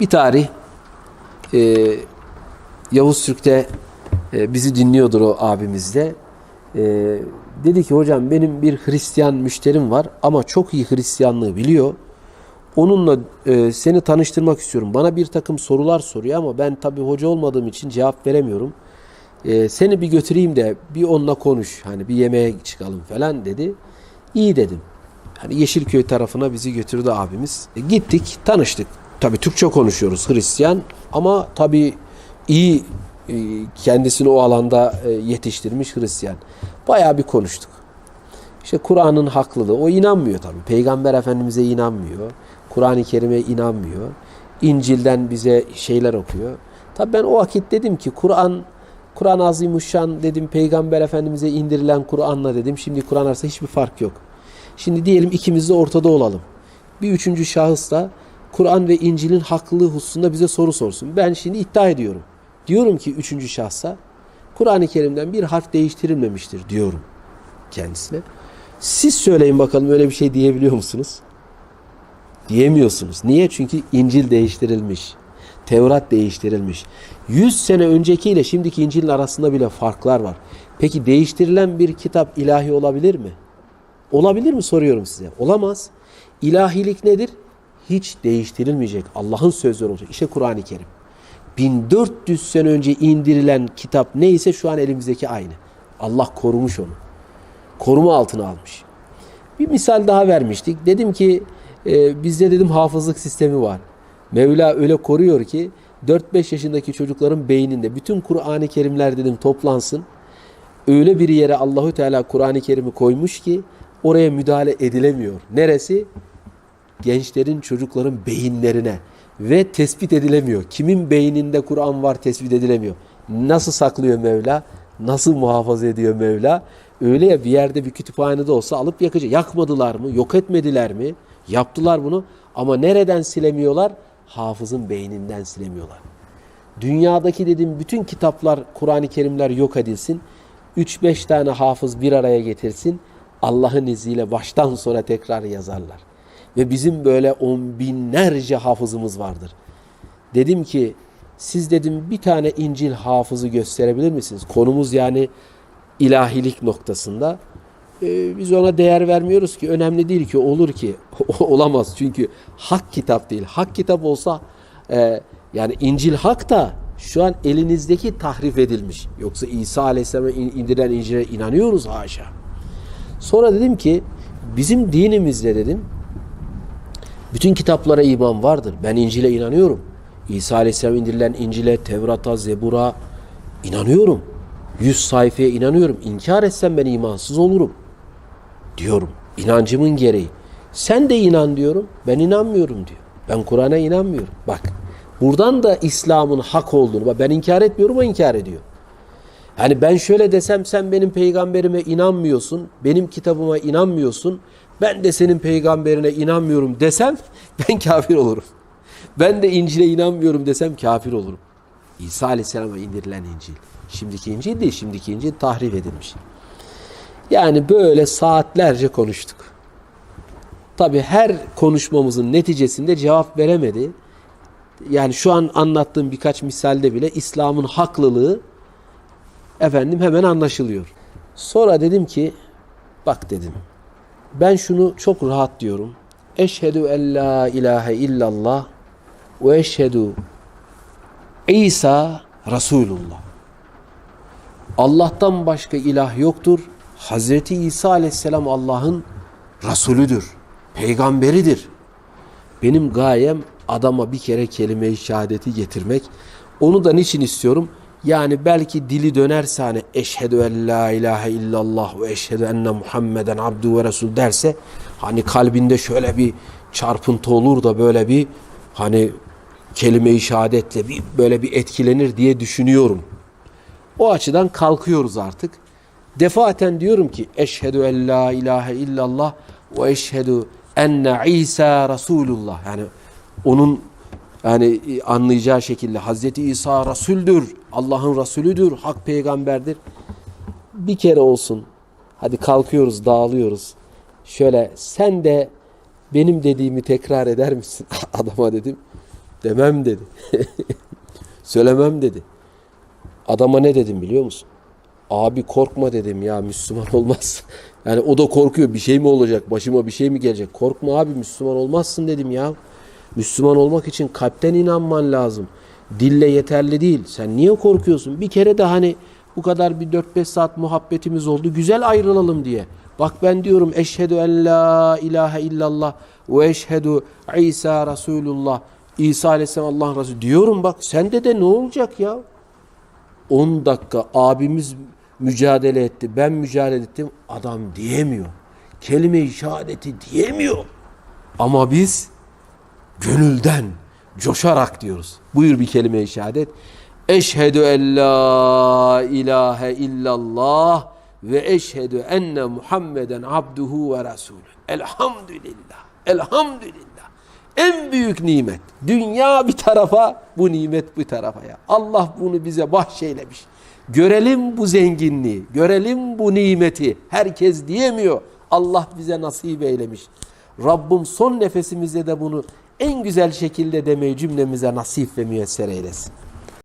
Bir tarih e, Yavuz Türk'te e, bizi dinliyordur o abimiz de. E, dedi ki hocam benim bir Hristiyan müşterim var ama çok iyi Hristiyanlığı biliyor. Onunla e, seni tanıştırmak istiyorum. Bana bir takım sorular soruyor ama ben tabii hoca olmadığım için cevap veremiyorum. E, seni bir götüreyim de bir onunla konuş. Hani bir yemeğe çıkalım falan dedi. İyi dedim. Hani Yeşilköy tarafına bizi götürdü abimiz. E, gittik, tanıştık. Tabii Türkçe konuşuyoruz Hristiyan ama tabii iyi e, kendisini o alanda e, yetiştirmiş Hristiyan. Bayağı bir konuştuk. İşte Kur'an'ın haklılığı. O inanmıyor tabii. Peygamber Efendimiz'e inanmıyor. Kur'an-ı Kerim'e inanmıyor. İncil'den bize şeyler okuyor. Tabii ben o vakit dedim ki Kur'an Kur'an Azimuşşan dedim Peygamber Efendimiz'e indirilen Kur'an'la dedim. Şimdi Kur'an arasında hiçbir fark yok. Şimdi diyelim ikimiz de ortada olalım. Bir üçüncü şahıs da Kur'an ve İncil'in haklılığı hususunda bize soru sorsun. Ben şimdi iddia ediyorum. Diyorum ki üçüncü şahsa Kur'an-ı Kerim'den bir harf değiştirilmemiştir diyorum kendisine. Siz söyleyin bakalım öyle bir şey diyebiliyor musunuz? Diyemiyorsunuz. Niye? Çünkü İncil değiştirilmiş. Tevrat değiştirilmiş. 100 sene öncekiyle şimdiki İncil'in arasında bile farklar var. Peki değiştirilen bir kitap ilahi olabilir mi? Olabilir mi soruyorum size. Olamaz. İlahilik nedir? Hiç değiştirilmeyecek. Allah'ın sözleri olacak. İşte Kur'an-ı Kerim. 1400 sene önce indirilen kitap neyse şu an elimizdeki aynı. Allah korumuş onu. Koruma altına almış. Bir misal daha vermiştik. Dedim ki e, bizde dedim hafızlık sistemi var. Mevla öyle koruyor ki 4-5 yaşındaki çocukların beyninde bütün Kur'an-ı Kerimler dedim toplansın. Öyle bir yere Allahü Teala Kur'an-ı Kerim'i koymuş ki oraya müdahale edilemiyor. Neresi? Gençlerin, çocukların beyinlerine ve tespit edilemiyor. Kimin beyninde Kur'an var tespit edilemiyor. Nasıl saklıyor Mevla? Nasıl muhafaza ediyor Mevla? Öyle ya bir yerde bir kütüphanede olsa alıp yakacak. Yakmadılar mı? Yok etmediler mi? Yaptılar bunu. Ama nereden silemiyorlar? Hafızın beyninden silemiyorlar. Dünyadaki dediğim bütün kitaplar, Kur'an-ı Kerimler yok edilsin. 3-5 tane hafız bir araya getirsin. Allah'ın izniyle baştan sona tekrar yazarlar. Ve bizim böyle on binlerce hafızımız vardır. Dedim ki siz dedim bir tane İncil hafızı gösterebilir misiniz? Konumuz yani ilahilik noktasında. Ee, biz ona değer vermiyoruz ki önemli değil ki olur ki olamaz çünkü hak kitap değil. Hak kitap olsa e, yani İncil hak da şu an elinizdeki tahrif edilmiş. Yoksa İsa Aleyhisselam'a indirilen İncil'e inanıyoruz haşa. Sonra dedim ki bizim dinimizde dedim bütün kitaplara iman vardır. Ben İncil'e inanıyorum. İsa Aleyhisselam indirilen İncil'e, Tevrat'a, Zebur'a inanıyorum. Yüz sayfaya inanıyorum. İnkar etsem ben imansız olurum. Diyorum. İnancımın gereği. Sen de inan diyorum. Ben inanmıyorum diyor. Ben Kur'an'a inanmıyorum. Bak. Buradan da İslam'ın hak olduğunu. Ben inkar etmiyorum o inkar ediyor. Hani ben şöyle desem sen benim peygamberime inanmıyorsun. Benim kitabıma inanmıyorsun. Ben de senin peygamberine inanmıyorum desem ben kafir olurum. Ben de İncil'e inanmıyorum desem kafir olurum. İsa Aleyhisselam'a indirilen İncil. Şimdiki İncil değil, şimdiki İncil tahrif edilmiş. Yani böyle saatlerce konuştuk. Tabi her konuşmamızın neticesinde cevap veremedi. Yani şu an anlattığım birkaç misalde bile İslam'ın haklılığı efendim hemen anlaşılıyor. Sonra dedim ki bak dedim ben şunu çok rahat diyorum. Eşhedü en la ilahe illallah ve eşhedü İsa Resulullah. Allah'tan başka ilah yoktur. Hazreti İsa aleyhisselam Allah'ın Resulüdür. Peygamberidir. Benim gayem adama bir kere kelime-i şehadeti getirmek. Onu da niçin istiyorum? Yani belki dili dönerse hani eşhedü en la ilahe illallah ve eşhedü enne Muhammeden abdu ve resul derse hani kalbinde şöyle bir çarpıntı olur da böyle bir hani kelime-i şehadetle bir böyle bir etkilenir diye düşünüyorum. O açıdan kalkıyoruz artık. Defaten diyorum ki eşhedü en la ilahe illallah ve eşhedü enne İsa Resulullah. Yani onun yani anlayacağı şekilde Hazreti İsa Resul'dür, Allah'ın Resulüdür, hak peygamberdir. Bir kere olsun. Hadi kalkıyoruz, dağılıyoruz. Şöyle sen de benim dediğimi tekrar eder misin? Adama dedim. Demem dedi. Söylemem dedi. Adama ne dedim biliyor musun? Abi korkma dedim ya Müslüman olmaz. Yani o da korkuyor bir şey mi olacak başıma bir şey mi gelecek? Korkma abi Müslüman olmazsın dedim ya. Müslüman olmak için kalpten inanman lazım. Dille yeterli değil. Sen niye korkuyorsun? Bir kere de hani bu kadar bir 4-5 saat muhabbetimiz oldu. Güzel ayrılalım diye. Bak ben diyorum eşhedü en la ilahe illallah ve eşhedü İsa Resulullah. İsa Aleyhisselam Allah'ın Resulü diyorum bak sende de ne olacak ya? 10 dakika abimiz mücadele etti. Ben mücadele ettim. Adam diyemiyor. Kelime-i şehadeti diyemiyor. Ama biz gönülden coşarak diyoruz. Buyur bir kelime-i şehadet. Eşhedü en la ilahe illallah ve eşhedü enne Muhammeden abduhu ve resulü. Elhamdülillah. Elhamdülillah. En büyük nimet. Dünya bir tarafa, bu nimet bir tarafa ya. Allah bunu bize bahşeylemiş. Görelim bu zenginliği, görelim bu nimeti. Herkes diyemiyor. Allah bize nasip eylemiş. Rabbim son nefesimizde de bunu en güzel şekilde demeyi cümlemize nasip ve müyesser eylesin.